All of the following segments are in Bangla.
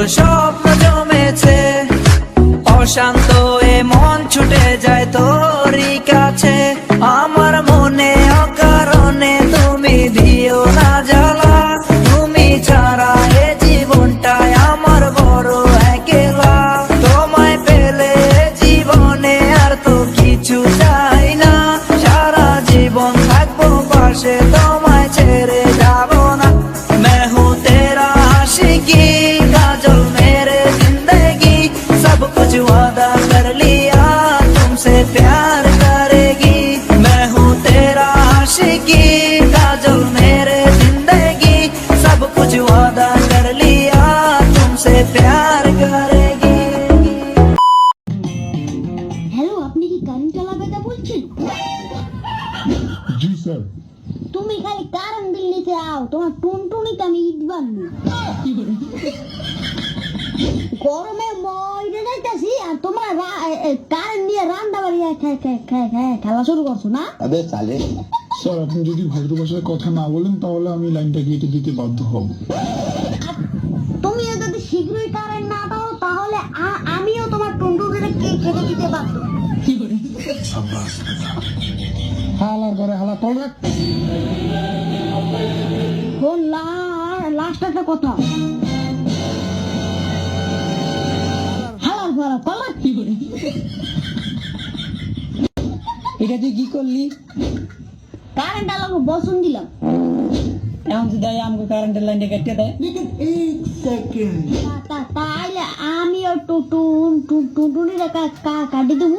তোর স্বপ্ন জমেছে। অশান্ত এ মন ছুটে যায় তোর স্যার। তুমি খালি কারণ বিল্লিতে আও তোমার টুনটুনিতে আমি ইট বানবো। গরমে মইরে যাইতাছি আর তোমার কারেন্ট দিয়ে রান্না বাড়ি খেলা শুরু করছ না? আরে চালে স্যার আপনি যদি ভদ্র ভাষায় কথা না বলেন তাহলে আমি লাইনটা কেটে দিতে বাধ্য হব। তুমি যদি শীঘ্রই কারেন্ট না দাও তাহলে আমিও তোমার টুনটুনিতে কেটে দিতে বাধ্য কি করে হালার করে হালা কল রাখ লাস্ট একটা কথা। হালার ফালা কলা কি করে? এটা তুই কি করলি? কারেন্ট আলাকে বসুন দিলাম। এখন যদি আমাকে কারেন্টের লাইনটা কেটে দেয়। তা- তা- তাইলে আমিও টুটুন টুটুনিটা কাটি দেবো।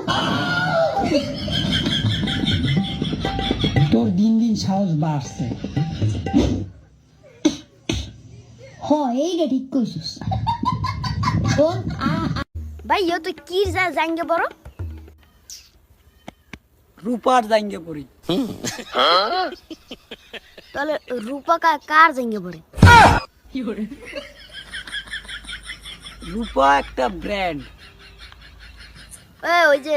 তোর দিন দিন সাহস বাড়ছে। হ এইটা ঠিক কইছিস। ভাই ইয়ে তুই কি যা জাঙ্গে বড়? রূপার জাঙ্গে পড়ি। তাহলে রূপা কা- কার জাঙ্গে পড়ে? রূপা একটা ব্র্যান্ড ওই যে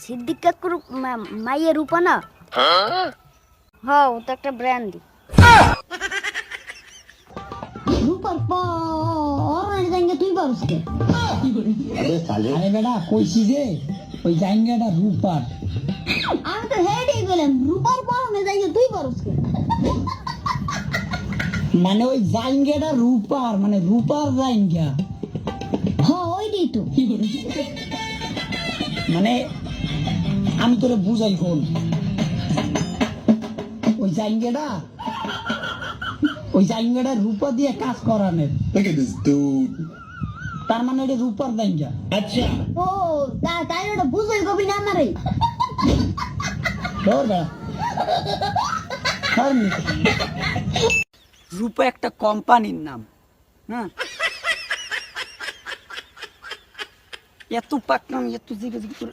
সিদ্দিক কাকুর মা- মাইয়ের রূপা না? হ্যাঁ একটা ব্র্যান্ডি মানে ওই জায়গাটা রূপার মানে রূপার মানে আমি তোরে বুঝাই কোন? ওই জাঙ্গাটা ওই জাঙ্গাটা রূপা দিয়ে কাজ করানের। Look at this dude. তার মানে এটা রূপার জাঙ্গা ও তা- তাই ওটা বুঝই কবি না ধর রূপা একটা কোম্পানির নাম হ্যাঁ? এত পাকনাম এত জিগে জিগে করে